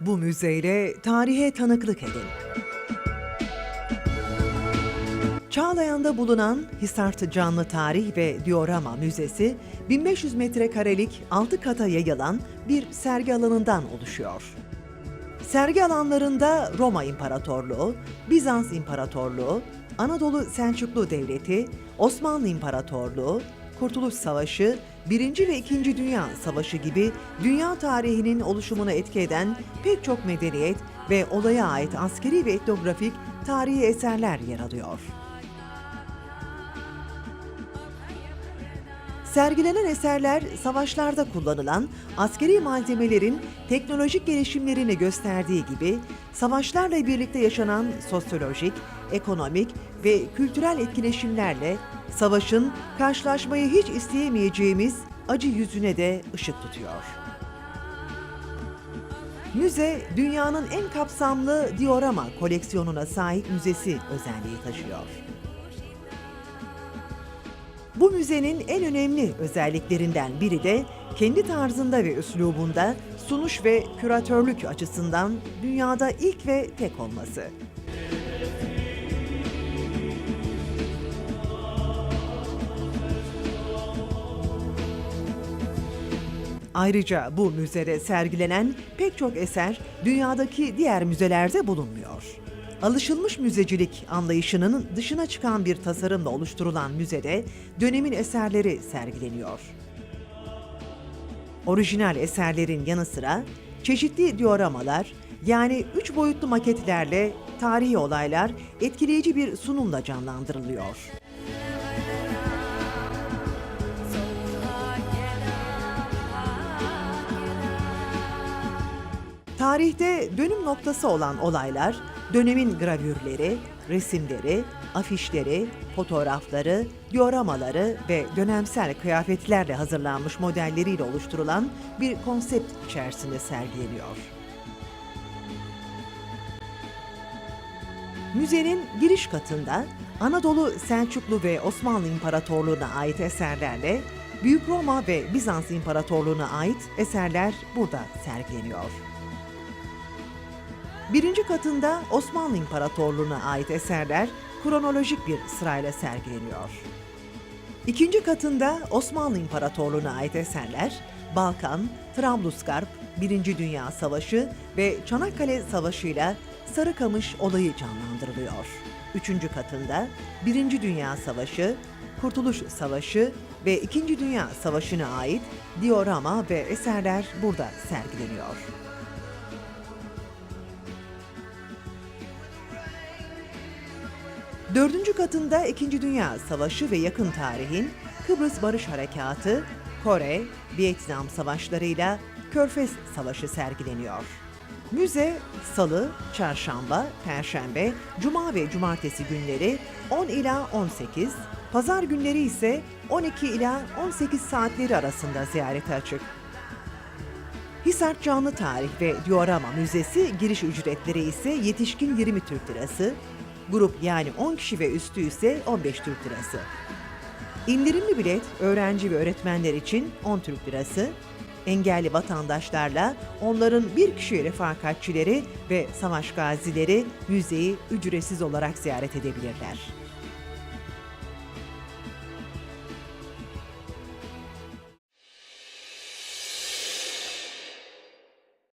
Bu müzeyle tarihe tanıklık edin. Çağlayan'da bulunan Hisartı Canlı Tarih ve Diorama Müzesi, 1500 metrekarelik 6 kata yayılan bir sergi alanından oluşuyor. Sergi alanlarında Roma İmparatorluğu, Bizans İmparatorluğu, Anadolu Selçuklu Devleti, Osmanlı İmparatorluğu, Kurtuluş Savaşı, Birinci ve İkinci Dünya Savaşı gibi dünya tarihinin oluşumuna etki eden pek çok medeniyet ve olaya ait askeri ve etnografik tarihi eserler yer alıyor. Sergilenen eserler savaşlarda kullanılan askeri malzemelerin teknolojik gelişimlerini gösterdiği gibi savaşlarla birlikte yaşanan sosyolojik, ekonomik ve kültürel etkileşimlerle savaşın karşılaşmayı hiç isteyemeyeceğimiz acı yüzüne de ışık tutuyor. Müze, dünyanın en kapsamlı diorama koleksiyonuna sahip müzesi özelliği taşıyor. Bu müzenin en önemli özelliklerinden biri de kendi tarzında ve üslubunda sunuş ve küratörlük açısından dünyada ilk ve tek olması. Ayrıca bu müzede sergilenen pek çok eser dünyadaki diğer müzelerde bulunmuyor. Alışılmış müzecilik anlayışının dışına çıkan bir tasarımla oluşturulan müzede dönemin eserleri sergileniyor. Orijinal eserlerin yanı sıra çeşitli dioramalar yani üç boyutlu maketlerle tarihi olaylar etkileyici bir sunumla canlandırılıyor. Tarihte dönüm noktası olan olaylar, dönemin gravürleri, resimleri, afişleri, fotoğrafları, dioramaları ve dönemsel kıyafetlerle hazırlanmış modelleriyle oluşturulan bir konsept içerisinde sergileniyor. Müzenin giriş katında Anadolu Selçuklu ve Osmanlı İmparatorluğu'na ait eserlerle Büyük Roma ve Bizans İmparatorluğu'na ait eserler burada sergileniyor. Birinci katında Osmanlı İmparatorluğu'na ait eserler kronolojik bir sırayla sergileniyor. İkinci katında Osmanlı İmparatorluğu'na ait eserler Balkan, Trablusgarp, Birinci Dünya Savaşı ve Çanakkale Savaşı'yla Sarıkamış olayı canlandırılıyor. Üçüncü katında Birinci Dünya Savaşı, Kurtuluş Savaşı ve İkinci Dünya Savaşı'na ait diorama ve eserler burada sergileniyor. Dördüncü katında İkinci Dünya Savaşı ve yakın tarihin Kıbrıs Barış Harekatı, Kore, Vietnam savaşlarıyla Körfez Savaşı sergileniyor. Müze salı, çarşamba, perşembe, cuma ve cumartesi günleri 10 ila 18, pazar günleri ise 12 ila 18 saatleri arasında ziyarete açık. Hisar Canlı Tarih ve Diorama Müzesi giriş ücretleri ise yetişkin 20 Türk Lirası, grup yani 10 kişi ve üstü ise 15 Türk Lirası. İndirimli bilet öğrenci ve öğretmenler için 10 Türk Lirası, engelli vatandaşlarla onların bir kişi refakatçileri ve savaş gazileri müzeyi ücretsiz olarak ziyaret edebilirler.